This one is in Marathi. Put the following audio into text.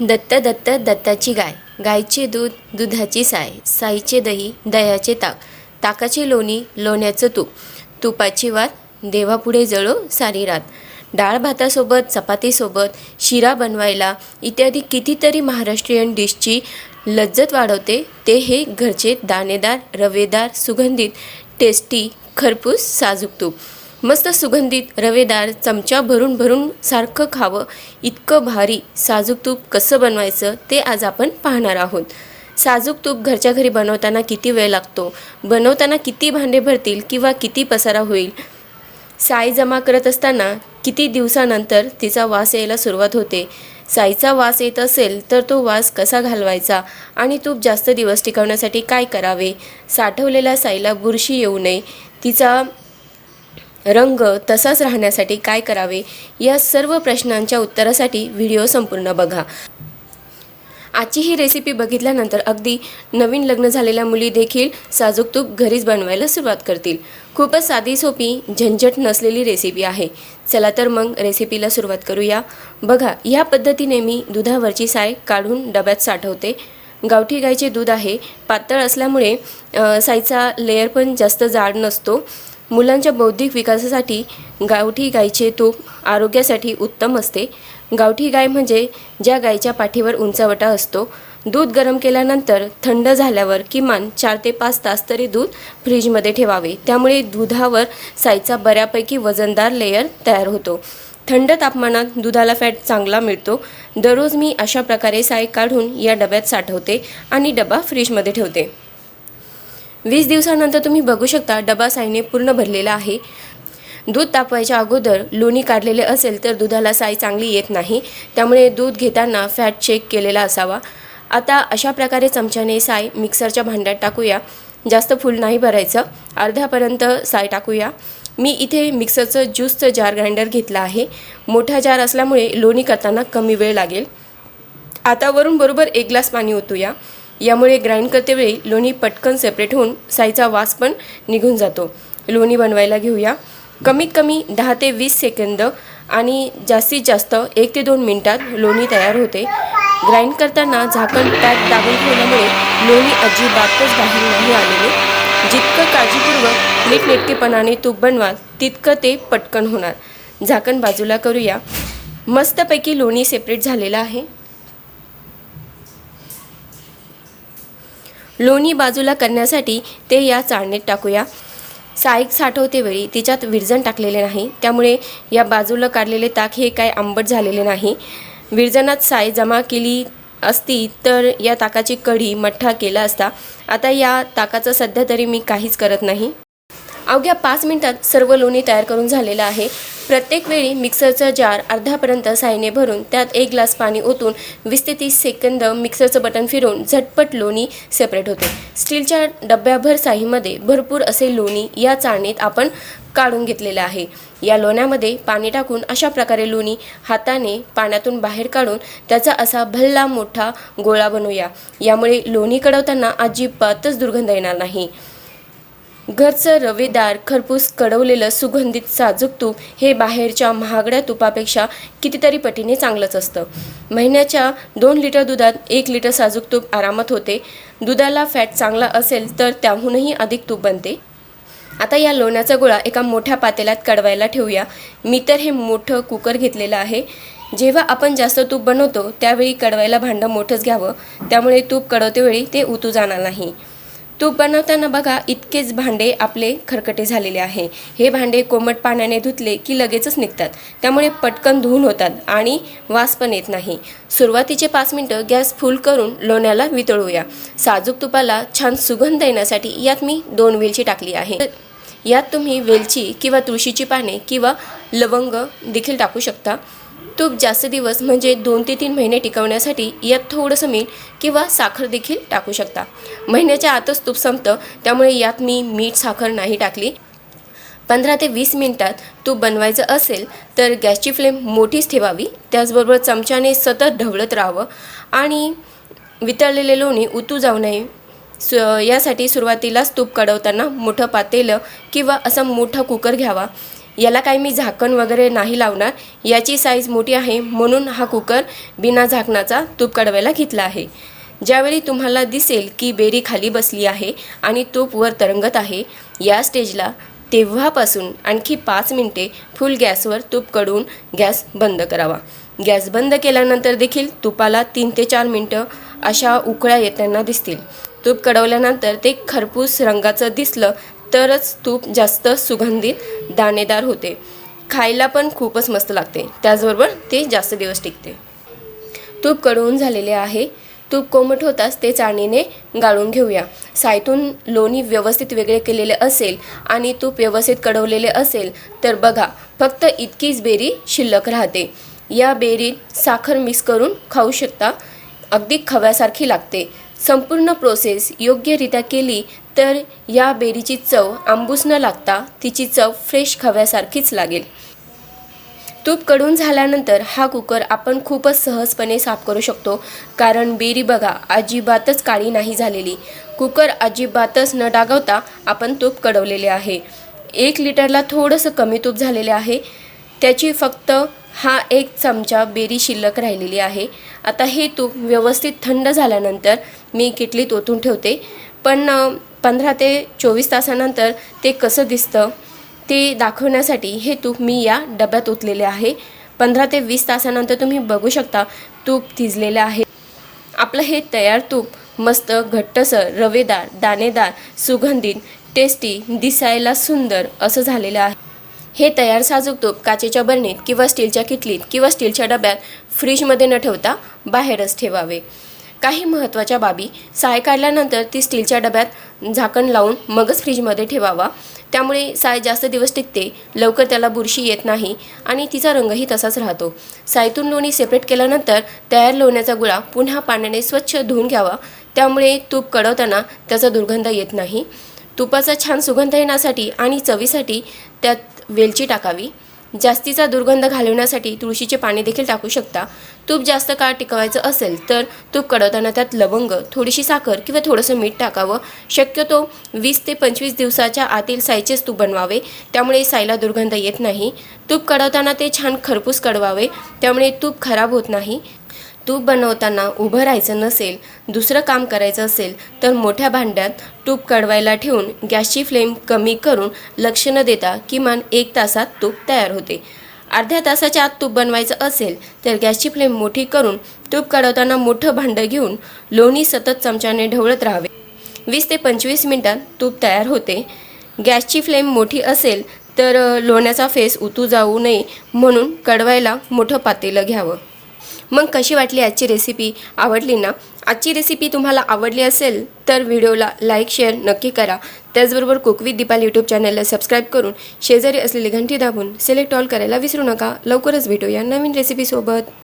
दत्त दत्त दत्ताची गाय. गायचे दूध दुधाची साय. साईचे दही दह्याचे ताक. ताकाची लोणी लोण्याचं तूप. तुपाची वात देवापुढे जळो सारी रात. डाळ भातासोबत चपातीसोबत शिरा बनवायला इत्यादी कितीतरी महाराष्ट्रीयन डिशची लज्जत वाढवते ते हे घरचे दाणेदार रवेदार सुगंधित टेस्टी खरपूस साजूक तूप. मस्त सुगंधित रवेदार चमचा भरून भरून सारखं खावं. इतकं भारी साजूक तूप कसं बनवायचं ते आज आपण पाहणार आहोत. साजूक तूप घरच्या घरी बनवताना किती वेळ लागतो? बनवताना किती भांडे भरतील किंवा किती पसारा होईल? साई जमा करत असताना किती दिवसानंतर तिचा वास यायला सुरुवात होते? साईचा वास येत असेल तर तो वास कसा घालवायचा? आणि तूप जास्त दिवस टिकवण्यासाठी काय करावे? साठवलेल्या साईला बुरशी येऊ नये. तिचा रंग तसाच राहण्यासाठी काय करावे? या सर्व प्रश्नांच्या उत्तरासाठी व्हिडिओ संपूर्ण बघा. आजची ही रेसिपी बघितल्यानंतर अगदी नवीन लग्न झालेल्या मुली देखील साजूक तूप घरीच बनवायला सुरुवात करतील. खूपच साधी सोपी झंझट नसलेली रेसिपी आहे. चला तर मग रेसिपीला सुरुवात करूया. बघा या पद्धतीने मी दुधावरची साय काढून डब्यात साठवते. गावठी गाईचे दूध आहे. पातळ असल्यामुळे सायचा साईचा लेअर पण जास्त जाड नसतो. मुलांच्या बौद्धिक विकासासाठी गावठी गायीचे तूप आरोग्यासाठी उत्तम असते. गावठी गाय म्हणजे ज्या गायीच्या पाठीवर उंचावटा असतो. दूध गरम केल्यानंतर थंड झाल्यावर किमान चार ते पाच तास तरी दूध फ्रीजमध्ये ठेवावे. त्यामुळे दुधावर साईचा बऱ्यापैकी वजनदार लेयर तयार होतो. थंड तापमानात दुधाला फॅट चांगला मिळतो. दररोज मी अशा प्रकारे साय काढून या डब्यात साठवते आणि डबा फ्रीजमध्ये ठेवते. वीस दिवसानंतर तुम्ही बघू शकता डबा साईने पूर्ण भरलेला आहे. दूध तापवायच्या अगोदर लोणी काढलेले असेल तर दुधाला साई चांगली येत नाही. त्यामुळे दूध घेताना फॅट चेक केलेला असावा. आता अशा प्रकारे चमच्याने साय मिक्सरच्या भांड्यात टाकूया. जास्त फुल नाही भरायचं. अर्ध्यापर्यंत साय टाकूया. मी इथे मिक्सरचं ज्यूसचं जार ग्राइंडर घेतलं आहे. मोठा जार असल्यामुळे लोणी करताना कमी वेळ लागेल. आता वरून बरोबर एक ग्लास पाणी ओतूया. यामुळे ग्राइंड करतेवेळी लोणी पटकन सेपरेट होऊन साईचा वास पण निघून जातो. लोणी बनवायला घेऊया. कमीत कमी दहा ते वीस सेकंद आणि जास्तीत जास्त एक ते दोन मिनटात लोणी तयार होते. ग्राइंड करताना झाकण पॅक दाबून ठेवल्यामुळे लोणी अजिबातच बाहेर नाही आलेले. जितकं काळजीपूर्वक नीटनेटकेपणाने तूप बनवाल तितकं ते पटकन होणार. झाकण बाजूला करूया. मस्तपैकी लोणी सेपरेट झालेलं आहे. लोणी बाजूला करण्यासाठी ते या चाळणीत टाकूया. साईक साठवतेवेळी तिच्यात विरजण टाकलेले नाही. त्यामुळे या बाजूला काढलेले ताक हे काय आंबट झालेले नाही. विरजणात साय जमा केली असती तर या ताकाची कढी मठ्ठा केला असता. आता या ताकाचं सध्या तरी मी काहीच करत नाही. अवघ्या पाच मिनिटात सर्व लोणी तयार करून झालेलं आहे. प्रत्येक वेळी मिक्सरचा जार अर्ध्यापर्यंत साईने भरून त्यात एक ग्लास पाणी ओतून वीस ते तीस सेकंद मिक्सरचं बटन फिरवून झटपट लोणी सेपरेट होते. स्टीलच्या डब्याभर साईमध्ये भरपूर असे लोणी या चाळणीत आपण काढून घेतलेलं आहे. या लोण्यामध्ये पाणी टाकून अशा प्रकारे लोणी हाताने पाण्यातून बाहेर काढून त्याचा असा भल्ला मोठा गोळा बनवूया. यामुळे लोणी कडवताना अजिबातच दुर्गंध येणार नाही. घरचं रवेदार खरपूस कडवलेलं सुगंधित साजूक तूप हे बाहेरच्या महागड्या तुपापेक्षा कितीतरी पटीने चांगलंच असतं. महिन्याच्या दोन लिटर दुधात एक लिटर साजूक तूप आरामात होते. दुधाला फॅट चांगला असेल तर त्याहूनही अधिक तूप बनते. आता या लोण्याचा गोळा एका मोठ्या पातेल्यात कडवायला ठेवूया. मी तर हे मोठं कुकर घेतलेलं आहे. जेव्हा आपण जास्त तूप बनवतो त्यावेळी कडवायला भांडं मोठंच घ्यावं. त्यामुळे तूप कडवतेवेळी ते उतू जाणार नाही. तूप बनवताना बघा इतकेच भांडे आपले खरकटे झालेले आहे. हे भांडे कोमट पाण्याने धुतले की लगेचच निघतात. त्यामुळे पटकन धुवून होतात आणि वास पण येत नाही. सुरुवातीचे पाच मिनटं गॅस फुल करून लोण्याला वितळूया साजूक तुपाला छान सुगंध येण्यासाठी यात मी दोन वेलची टाकली आहे. यात तुम्ही वेलची किंवा तुळशीची पाने किंवा लवंग देखील टाकू शकता. तूप जास्त दिवस म्हणजे दोन ते तीन महिने टिकवण्यासाठी यात थोडंसं मीठ किंवा साखर देखील टाकू शकता. महिन्याच्या आतच तूप संपतं त्यामुळे यात मी मीठ साखर नाही टाकली. पंधरा ते वीस मिनिटात तूप बनवायचं असेल तर गॅसची फ्लेम मोठीच ठेवावी. त्याचबरोबर चमच्याने सतत ढवळत राहावं आणि वितळलेले लोणी उतू जाऊ नये. सु यासाठी सुरुवातीलाच तूप कडवताना मोठं पातेलं किंवा असा मोठा कुकर घ्यावा. याला काही मी झाकण वगैरे नाही लावणार. याची साईज मोठी आहे म्हणून हा कुकर बिना झाकणाचा तूप कडवायला घेतला आहे. ज्यावेळी तुम्हाला दिसेल की बेरी खाली बसली आहे आणि तूप वर तरंगत आहे या स्टेजला तेव्हापासून आणखी पाच मिनटे फुल गॅसवर तूप कडवून गॅस बंद करावा. गॅस बंद केल्यानंतर देखील तुपाला तीन ते चार मिनटं अशा उकळ्या येताना दिसतील. तूप कडवल्यानंतर ते खरपूस रंगाचं दिसलं तरच तूप जास्त सुगंधित दाणेदार होते. खायला पण खूपच मस्त लागते. त्याचबरोबर ते जास्त दिवस टिकते. तूप कडवून झालेले आहे. तूप कोमट होताच ते चाळणीने गाळून घेऊया. सायतून लोणी व्यवस्थित वेगळे केलेले असेल आणि तूप व्यवस्थित कडवलेले असेल तर बघा फक्त इतकीच बेरी शिल्लक राहते. या बेरीत साखर मिक्स करून खाऊ शकता. अगदी खव्यासारखी लागते. संपूर्ण प्रोसेस योग्यरित्या केली तर या बेरीची चव आंबूस न लागता तिची चव फ्रेश खव्यासारखीच लागेल. तूपकडून झाल्यानंतर हा कुकर आपण खूपच सहजपणे साफ करू शकतो कारण बेरी बघा अजिबातच काळी नाही झालेली. कुकर अजिबातच न डागवता आपण तूप कडवलेले आहे. एक लिटरला थोडंसं कमी तूप झालेले आहे. त्याची फक्त हा एक चमचा बेरी शिल्लक राहिलेली आहे. आता हे तूप व्यवस्थित थंड झाल्यानंतर मी किटलीत ओतून ठेवते. पण पंधरा ते चोवीस तासानंतर ते कसं दिसतं ते दाखवण्यासाठी हे तूप मी या डब्यात ओतलेले आहे. पंधरा ते वीस तासानंतर तुम्ही बघू शकता तूप थिजलेलं आहे. आपलं हे तयार तूप मस्त घट्टसर रवेदार दाणेदार सुगंधित टेस्टी दिसायला सुंदर असं झालेलं आहे. हे तयार साजूक तूप काचेच्या बरणीत किंवा स्टीलच्या किटलीत किंवा स्टीलच्या डब्यात फ्रीजमध्ये न ठेवता बाहेरच ठेवावे. काही महत्त्वाच्या बाबी. साय काढल्यानंतर ती स्टीलच्या डब्यात झाकण लावून मगच फ्रीजमध्ये ठेवावा. त्यामुळे साय जास्त दिवस टिकते लवकर त्याला बुरशी येत नाही आणि तिचा रंगही तसाच राहतो. सायतून लोणी सेपरेट केल्यानंतर तयार लोण्याचा गुळा पुन्हा पाण्याने स्वच्छ धुवून घ्यावा. त्यामुळे तूप कडवताना त्याचा दुर्गंध येत नाही. तुपाचा छान सुगंध येण्यासाठी आणि चवीसाठी त्यात वेलची टाकावी. जास्तीचा दुर्गंध घालवण्यासाठी तुळशीचे पाणी देखील टाकू शकता. तूप जास्त काळ टिकवायचं असेल तर तूप कडवताना त्यात लवंग थोडीशी साखर किंवा थोडंसं मीठ टाकावं. शक्यतो वीस ते पंचवीस दिवसाच्या आतील साईचेच तूप बनवावे. त्यामुळे साईला दुर्गंध येत नाही. तूप कडवताना ते छान खरपूस कडवावे. त्यामुळे तूप खराब होत नाही. तूप बनवताना उभं राहायचं नसेल दुसरं काम करायचं असेल तर मोठ्या भांड्यात तूप कडवायला ठेवून गॅसची फ्लेम कमी करून लक्ष न देता किमान एक तासात तूप तयार होते. अर्ध्या तासाच्या आत तूप बनवायचं असेल तर गॅसची फ्लेम मोठी करून तूप कडवताना मोठं भांडं घेऊन लोणी सतत चमच्याने ढवळत राहावे. वीस ते पंचवीस मिनटात तूप तयार होते. गॅसची फ्लेम मोठी असेल तर लोण्याचा फेस उतू जाऊ नये म्हणून कडवायला मोठं पातेलं घ्यावं. मग कशी वाटली आजची रेसिपी आवडली ना? आजची रेसिपी तुम्हाला आवडली असेल तर व्हिडिओला लाईक शेअर नक्की करा. त्याचबरोबर कुक विथ दीपाल यूट्यूब चॅनलला सबस्क्राईब करून शेजारी असलेली घंटी दाबून सिलेक्ट ऑल करायला विसरू नका. लवकरच भेटूया नवीन रेसिपीसोबत